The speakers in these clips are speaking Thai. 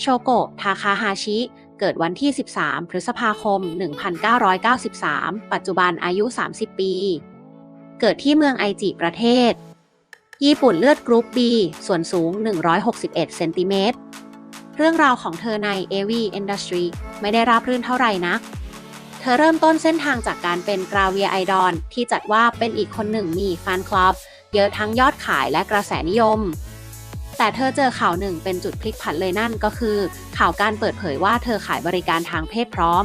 โชโกะ ทาคาฮาชิ เกิดวันที่ 13 พฤษภาคม 1993 ปัจจุบันอายุ 30 ปี เกิดที่เมืองไอจิประเทศ ญี่ปุ่นเลือดกรุ๊ป B ส่วนสูง 161 เซนติเมตร เรื่องราวของเธอใน AV Industry ไม่ได้ราบรื่นเท่าไหร่นักเธอเริ่มต้นเส้นทางจากการเป็นกราเวียไอดอลที่จัดว่าเป็นอีกคนหนึ่งมีแฟนคลับ เยอะทั้งยอดขายและกระแสนิยม แต่เธอเจอข่าวหนึ่งเป็นจุดพลิกผันเลยนั่นก็คือ ข่าวการเปิดเผยว่าเธอขายบริการทางเพศพร้อม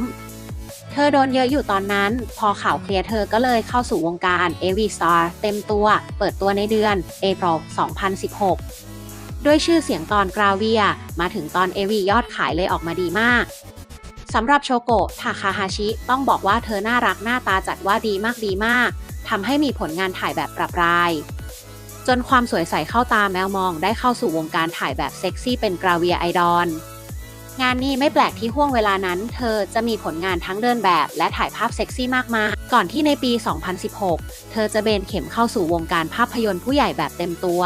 เธอโดนเยอะอยู่ตอนนั้น พอข่าวเคลียร์เธอก็เลยเข้าสู่วงการ AV Star เต็มตัว เปิดตัวในเดือน April 2016 ด้วยชื่อเสียงตอนกราเวีย มาถึงตอน AV ยอดขายเลยออกมาดีมากสำหรับโชโกะทาคาฮาชิ ต้องบอกว่าเธอน่ารักหน้าตาจัดว่าดีมากดีมากทำให้มีผลงานถ่ายแบบปรับราย จนความสวยใสเข้าตาแมวมองได้เข้าสู่วงการถ่ายแบบเซ็กซี่เป็นกราเวียไอดอลงานนี้ไม่แปลกที่ห่วงเวลานั้น เธอจะมีผลงานทั้งเดินแบบและถ่ายภาพเซ็กซี่มากมาย ก่อนที่ในปี 2016 เธอจะเบนเข็มเข้าสู่วงการภาพยนตร์ผู้ใหญ่แบบเต็มตัว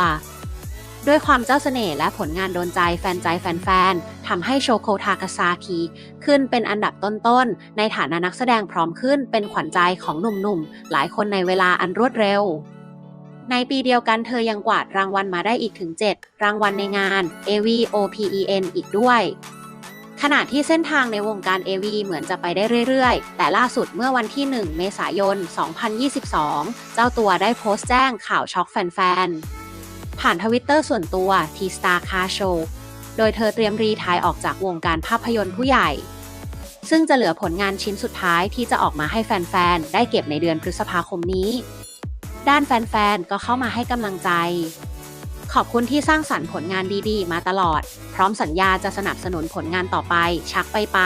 ด้วยความเจ้าเสน่ห์และผลงานโดนใจแฟนใจแฟนๆทำให้โชโคทากาซากิขึ้นเป็นอันดับต้นๆ ในฐานะนักแสดงพร้อมขึ้นเป็นขวัญใจของหนุ่มๆ หลายคนในเวลาอันรวดเร็ว ในปีเดียวกันเธอยังกวาดรางวัลมาได้อีกถึง 7 รางวัลในงาน AV OPEN อีกด้วย ขณะที่เส้นทางในวงการ AV เหมือนจะไปได้เรื่อยๆ แต่ล่าสุดเมื่อวันที่ 1 เมษายน 2022 เจ้าตัวได้โพสต์แจ้งข่าวช็อกแฟนๆ ผ่านทวิตเตอร์ส่วนตัวที Star Car Show โดยเธอเตรียมรีทายออกจากวงการภาพยนตร์ผู้ใหญ่ ซึ่งจะเหลือผลงานชิ้นสุดท้ายที่จะออกมาให้แฟนๆ ได้เก็บในเดือนพฤษภาคมนี้ ด้านแฟนๆ ก็เข้ามาให้กำลังใจ ขอบคุณที่สร้างสรรค์ผลงานดีๆ มาตลอด พร้อมสัญญาจะสนับสนุนผลงานต่อไป ชักไปไป